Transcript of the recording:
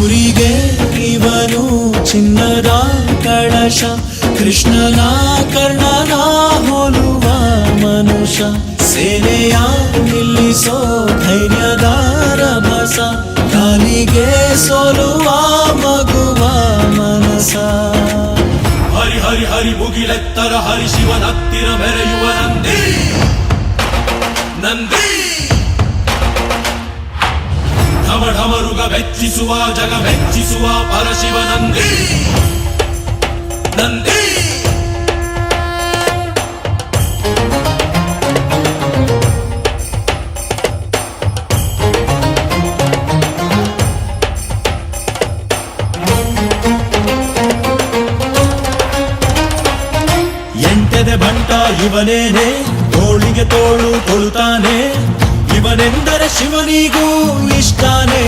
ಊರಿಗೆ ಇವನು ಚಿನ್ನದ ಕಳಶ, ಕೃಷ್ಣನ ಕರ್ಣನ ಹೋಲುವ ಮನುಷ್ಯ. ಸೇನೆಯ ನಿಲ್ಲಿಸೋ ಧೈರ್ಯದ ರಭಸ ಕಾಲಿಗೆ ಸೋಲುವ ಮಗುವ ಮನಸ. ಹರಿ ಹರಿ ಹರಿ ಮುಗಿಲೆತ್ತರ ಹರಿ ಶಿವನತ್ತಿರ ಮೆರೆಯುವ ನಂದಿ. ಢಮ ಬೆಚ್ಚಿಸುವ ಜಗ ಬೆಚ್ಚಿಸುವ ಪರಶಿವ ನಂದಿ. ನಂದಿ. ಎಂಟೆದೆ ಬಂಟ ಇವನೇನೆ ತೋಳಿಗೆ ತೋಳು ಕೊಳುತ್ತಾನೆ ಶಿವನಿಗೂ ಇಷ್ಟಾನೇ